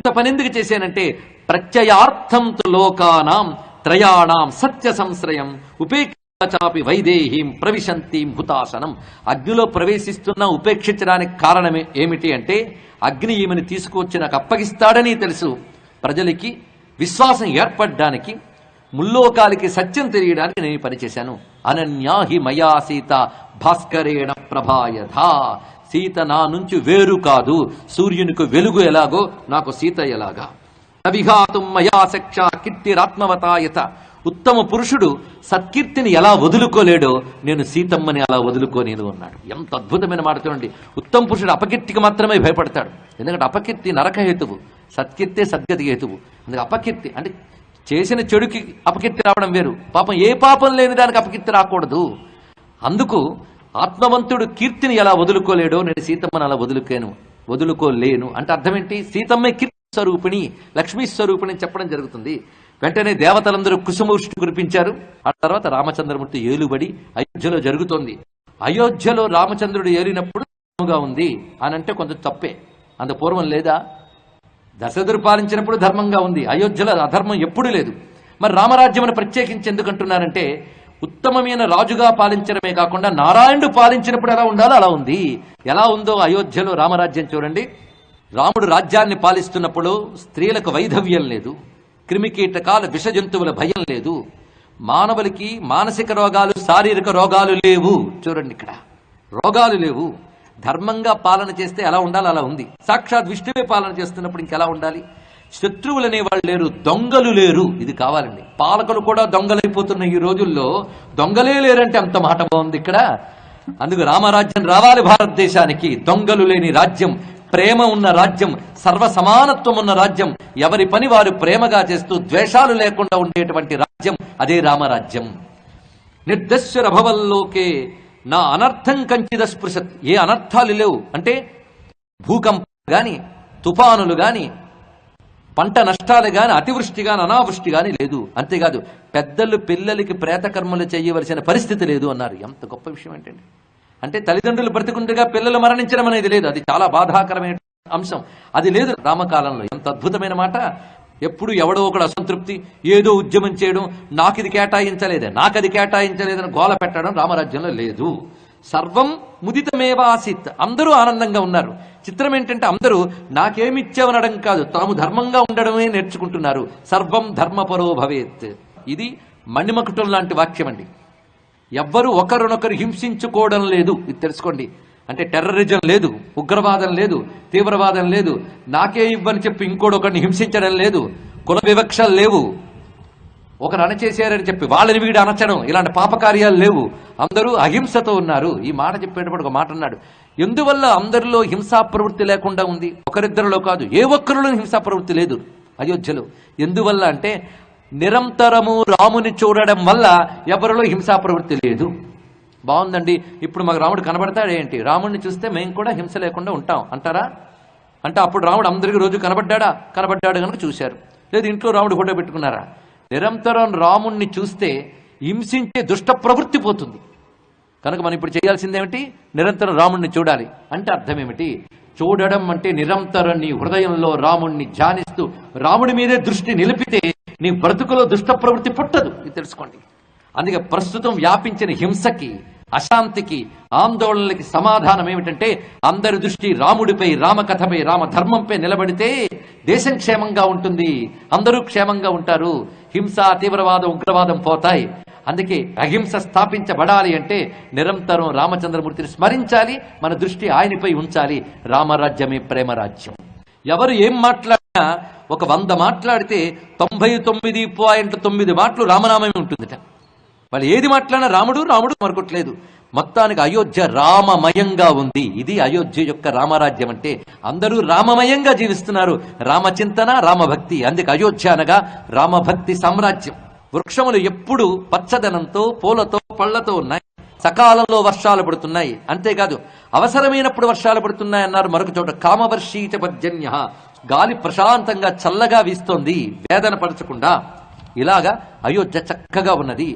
ఎంత పనెందుకు చేశానంటే ప్రత్యయార్థం లోకానాం త్రయాణం సత్య సంశ్రయం ఉపేక్షాపి వైదేహీం ప్రవిశంతీం హుతాసనం అగ్నిలో ప్రవేశిస్తున్న ఉపేక్షించడానికి కారణమే ఏమిటి అంటే అగ్ని ఈమెను తీసుకొచ్చి నాకు అప్పగిస్తాడని తెలుసు. ప్రజలకి విశ్వాసం ఏర్పడడానికి ముల్లోకాలకి సత్యం తెలియడానికి నేను పనిచేశాను పని చేశాను. అనన్యాహి మయా సీత భాస్కరేణ ప్రభాయథ. సీత నా నుంచి వేరు కాదు. సూర్యునికి వెలుగు ఎలాగో నాకు సీత ఎలాగా? అవిఘాతం మయా శక్ష కీర్తిరాత్మవతాయత ఉత్తమ పురుషుడు సత్కీర్తిని ఎలా వదులుకోలేడో నేను సీతమ్మని అలా వదులుకోనేను అన్నాడు ఎంత అద్భుతమైన మాట చూడండి. ఉత్తమ పురుషుడు అపకీర్తికి మాత్రమే భయపడతాడు. ఎందుకంటే అపకీర్తి నరక హేతువు. సత్కీర్తే సద్గతి హేతువు. అందుకే అపకీర్తి అంటే చేసిన చెడుకి అపకీర్తి రావడం వేరు. పాపం ఏ పాపం లేని దానికి అపకీర్తి రాకూడదు. అందుకు ఆత్మవంతుడు కీర్తిని ఎలా వదులుకోలేడో నేను సీతమ్మని అలా వదులుకోను వదులుకోలేను. అంటే అర్థం ఏంటి సీతమ్మే కీర్తి స్వరూపిణి లక్ష్మీ స్వరూపిణి చెప్పడం జరుగుతుంది. వెంటనే దేవతలందరూ కుసుమవృష్టి కురిపించారు. ఆ తర్వాత రామచంద్రమూర్తి ఏలుబడి అయోధ్యలో జరుగుతోంది. అయోధ్యలో రామచంద్రుడు ఏలినప్పుడు ఉంది అని అంటే కొంచెం తప్పే. అంత పూర్వం లేదా? దశరథుడు పాలించినప్పుడు ధర్మంగా ఉంది. అయోధ్యలో అధర్మం ఎప్పుడూ లేదు. మరి రామరాజ్యమును ప్రత్యేకించి ఎందుకంటున్నారంటే ఉత్తమమైన రాజుగా పాలించడమే కాకుండా నారాయణుడు పాలించినప్పుడు ఎలా ఉండాలో అలా ఉంది. ఎలా ఉందో అయోధ్యలో రామరాజ్యం చూడండి. రాముడు రాజ్యాన్ని పాలిస్తున్నప్పుడు స్త్రీలకు వైధవ్యం లేదు. క్రిమికీటకాల విష జంతువుల భయం లేదు. మానవులకి మానసిక రోగాలు శారీరక రోగాలు లేవు. చూడండి ఇక్కడ. రోగాలు లేవు. ధర్మంగా పాలన చేస్తే ఎలా ఉండాలి అలా ఉంది. సాక్షాత్ విష్ణువే పాలన చేస్తున్నప్పుడు ఇంకెలా ఉండాలి? శత్రువులు అనేవాళ్ళు లేరు దొంగలు లేరు. ఇది కావాలండి. పాలకులు కూడా దొంగలైపోతున్న ఈ రోజుల్లో. దొంగలే లేరంటే అంత మాట బాగుంది ఇక్కడ. అందుకు రామరాజ్యం రావాలి భారతదేశానికి. దొంగలు లేని రాజ్యం ప్రేమ ఉన్న రాజ్యం సర్వ సమానత్వం ఉన్న రాజ్యం ఎవరి పని వారు ప్రేమగా చేస్తూ ద్వేషాలు లేకుండా ఉండేటువంటి రాజ్యం అదే రామరాజ్యం. నిర్దశ్వర భవల్లోకే నా అనర్థం కంచిద స్పృశత్. ఏ అనర్థాలు లేవు. అంటే భూకంపం గాని తుఫానులు గాని పంట నష్టాలు కానీ అతివృష్టి కానీ అనావృష్టి కానీ లేదు. అంతేకాదు పెద్దలు పిల్లలకి ప్రేతకర్మలు చేయవలసిన పరిస్థితి లేదు అన్నారు. ఎంత గొప్ప విషయం ఏంటండి? అంటే తల్లిదండ్రులు బ్రతికుండగా పిల్లలు మరణించడం అనేది లేదు. అది చాలా బాధాకరమైన అంశం. అది లేదు రామకాలంలో. ఎంత అద్భుతమైన మాట. ఎప్పుడు ఎవడో ఒకడు అసంతృప్తి ఏదో ఉద్యమం చేయడం నాకు ఇది కేటాయించలేదే. నాకు అది కేటాయించలేదని గోల పెట్టడం రామరాజ్యంలో లేదు. సర్వం ముదితమేవ ఆసిత్ అందరూ ఆనందంగా ఉన్నారు. చిత్రం ఏంటంటే అందరూ నాకేమిచ్చావనడం కాదు తాము ధర్మంగా ఉండడమే నేర్చుకుంటున్నారు. సర్వం ధర్మపరో భవేత్. ఇది మణిమకుటం లాంటి వాక్యం అండి. ఎవ్వరూ ఒకరినొకరు హింసించుకోవడం లేదు. ఇది తెలుసుకోండి. అంటే టెర్రరిజం లేదు ఉగ్రవాదం లేదు తీవ్రవాదం లేదు. నాకే ఇవ్వని చెప్పి ఇంకోడొకరిని హింసించడం లేదు. కుల వివక్షలు లేవు. ఒకరు అణచేశారని చెప్పి వాళ్ళని వీడు అనచడం. ఇలాంటి పాపకార్యాలు లేవు. అందరూ అహింసతో ఉన్నారు. ఈ మాట చెప్పేటప్పుడు ఒక మాట అన్నాడు. ఎందువల్ల అందరిలో హింసా ప్రవృత్తి లేకుండా ఉంది? ఒకరిద్దరిలో కాదు. ఏ ఒక్కరిలో హింసా ప్రవృత్తి లేదు. అయోధ్యలో. ఎందువల్ల అంటే నిరంతరము రాముని చూడడం వల్ల ఎవరిలో హింసా ప్రవృత్తి లేదు. బాగుందండి. ఇప్పుడు మాకు రాముడు కనబడతాడు ఏంటి? రాముడిని చూస్తే మేము కూడా హింస లేకుండా ఉంటాం. అంటారా? అంటే అప్పుడు రాముడు అందరికీ రోజు కనబడ్డాడా? కనబడ్డాడు కనుక చూశారు. లేదు ఇంట్లో రాముడు ఫోటో పెట్టుకున్నారా? నిరంతరం రాముణ్ణి చూస్తే హింసించే దుష్ట ప్రవృత్తి పోతుంది. కనుక మనం ఇప్పుడు చేయాల్సిందేమిటి? నిరంతరం రాముణ్ణి చూడాలి. అంటే అర్థం ఏమిటి చూడడం అంటే నిరంతరం నీ హృదయంలో రాముణ్ణి ధ్యానిస్తూ రాముడి మీదే దృష్టి నిలిపితే నీ బ్రతుకులో దుష్ట ప్రవృత్తి పుట్టదు. ఇది తెలుసుకోండి. అందుకే ప్రస్తుతం వ్యాపించిన హింసకి అశాంతికి ఆందోళనలకి సమాధానం ఏమిటంటే అందరి దృష్టి రాముడిపై రామకథపై రామధర్మంపై నిలబడితే దేశం క్షేమంగా ఉంటుంది. అందరూ క్షేమంగా ఉంటారు. హింస తీవ్రవాదం ఉగ్రవాదం పోతాయి. అందుకే అహింస స్థాపించబడాలి అంటే నిరంతరం రామచంద్రమూర్తిని స్మరించాలి మన దృష్టి ఆయనపై ఉంచాలి. రామరాజ్యమే ప్రేమరాజ్యం. ఎవరు ఏం మాట్లాడినా ఒక వంద మాట్లాడితే తొంభై తొమ్మిది పాయింట్ తొమ్మిది మాటలు రామనామమే ఉంటుందిట. వాళ్ళు ఏది మాట్లాడినా రాముడు రాముడు మరొకట్లేదు. మొత్తానికి అయోధ్య రామమయంగా ఉంది. ఇది అయోధ్య యొక్క రామరాజ్యం అంటే అందరూ రామమయంగా జీవిస్తున్నారు. రామచింతన రామభక్తి. అందుకే అయోధ్య అనగా రామభక్తి సామ్రాజ్యం. వృక్షములు ఎప్పుడు పచ్చదనంతో పూలతో పళ్ళతో ఉన్నాయి. సకాలంలో వర్షాలు పడుతున్నాయి. అంతేకాదు అవసరమైనప్పుడు వర్షాలు పడుతున్నాయి అన్నారు మరొక చోట కామవర్షీచ పర్జన్య గాలి ప్రశాంతంగా చల్లగా వీస్తోంది. వేదన పరచకుండా ఇలాగా అయోధ్య చక్కగా ఉన్నది.